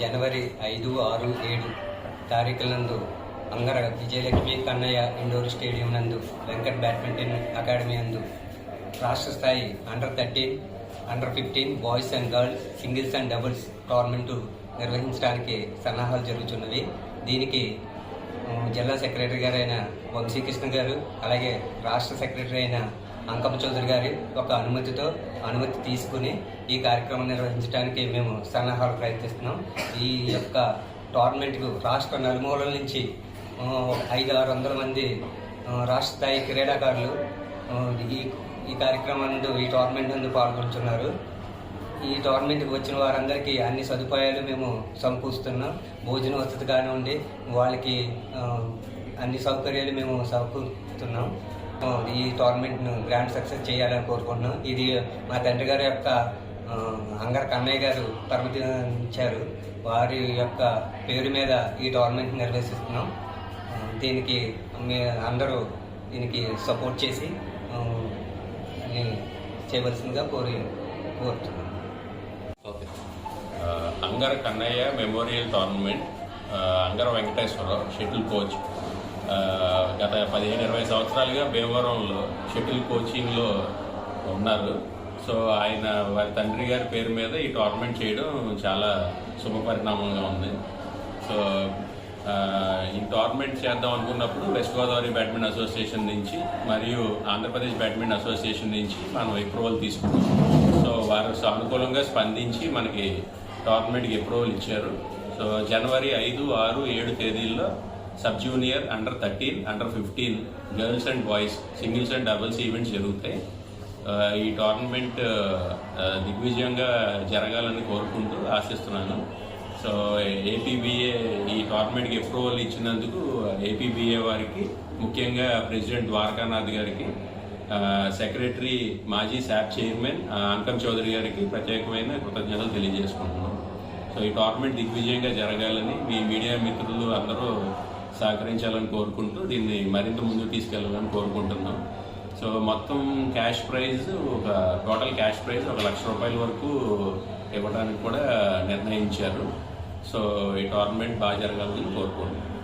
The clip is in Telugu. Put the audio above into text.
జనవరి ఐదు ఆరు ఏడు తారీఖులందు అంగర విజయలక్ష్మి కన్నయ్య ఇండోర్ స్టేడియం నందు వెంకట్ బ్యాడ్మింటన్ అకాడమీ నందు రాష్ట్ర స్థాయి under thirteen under fifteen boys and girls singles and doubles tournament నిర్వహించడానికి సన్నాహాలు జరుగుతున్నవి. దీనికి జిల్లా సెక్రటరీ గారైన వంశీకృష్ణ గారు అలాగే రాష్ట్ర సెక్రటరీ అయిన అంకమ్మ చౌదరి గారి ఒక అనుమతితో అనుమతి తీసుకుని ఈ కార్యక్రమం నిర్వహించడానికి మేము సన్నాహాలు ప్రయత్నిస్తున్నాం. ఈ యొక్క టోర్నమెంట్కు రాష్ట్ర నలుమూలల నుంచి ఐదు ఆరు వందల మంది రాష్ట్ర స్థాయి క్రీడాకారులు ఈ ఈ కార్యక్రమం ఈ టోర్నమెంట్ నందు పాల్గొంటున్నారు. ఈ టోర్నమెంట్కి వచ్చిన వారందరికీ అన్ని సదుపాయాలు మేము సమకూరుస్తున్నాం. భోజన వసతి కానివ్వండి వాళ్ళకి అన్ని సౌకర్యాలు మేము సమకూరుతున్నాం. ఈ టోర్నమెంట్ను గ్రాండ్ సక్సెస్ చేయాలని కోరుకుంటున్నాం. ఇది మా తండ్రి గారి యొక్క అంగర కన్నయ్య గారు పరిమితించారు. వారి యొక్క పేరు మీద ఈ టోర్నమెంట్ నిర్వహిస్తున్నాం. దీనికి మీ అందరూ దీనికి సపోర్ట్ చేసి చేయవలసిందిగా కోరి కోరుతున్నాం. Okay. Angara Kannaiah memorial tournament Angara Venkateswararao shuttle coach. గత పదిహేను ఇరవై సంవత్సరాలుగా భీమవరంలో షటిల్ కోచింగ్లో ఉన్నారు. సో ఆయన వారి తండ్రి గారి పేరు మీద ఈ టోర్నమెంట్ చేయడం చాలా శుభపరిణామంగా ఉంది. సో ఈ టోర్నమెంట్ చేద్దాం అనుకున్నప్పుడు వెస్ట్ గోదావరి బ్యాడ్మింటన్ అసోసియేషన్ నుంచి మరియు ఆంధ్రప్రదేశ్ బ్యాడ్మింటన్ అసోసియేషన్ నుంచి మనం అప్రూవల్ తీసుకున్నాం. సో వారు సానుకూలంగా స్పందించి మనకి టోర్నమెంట్కి అప్రూవల్ ఇచ్చారు. సో జనవరి ఐదు ఆరు ఏడు తేదీల్లో sub junior under thirteen under fifteen girls and boys singles and doubles events జరుగుతాయి. ఈ టోర్నమెంట్ దిగ్విజయంగా జరగాలని కోరుకుంటూ ఆశిస్తున్నాను. సో ఏపీబీఏ ఈ టోర్నమెంట్కి అప్రూవల్ ఇచ్చినందుకు ఏపీబీఏ వారికి ముఖ్యంగా ప్రెసిడెంట్ ద్వారకానాథ్ గారికి సెక్రటరీ మాజీ శాప్ చైర్మన్ అంకం చౌదరి గారికి ప్రత్యేకమైన కృతజ్ఞతలు తెలియజేసుకుంటున్నాం సో ఈ టోర్నమెంట్ దిగ్విజయంగా జరగాలని మీ మీడియా మిత్రులు అందరూ సహకరించాలని కోరుకుంటూ దీన్ని మరింత ముందుకు తీసుకెళ్ళాలని కోరుకుంటున్నాం. సో మొత్తం క్యాష్ ప్రైజ్ ఒక టోటల్ క్యాష్ ప్రైజ్ ఒక లక్ష రూపాయల వరకు ఇవ్వడానికి కూడా నిర్ణయించారు. సో ఈ టోర్నమెంట్ బాగా జరగాలని కోరుకుంటున్నాం.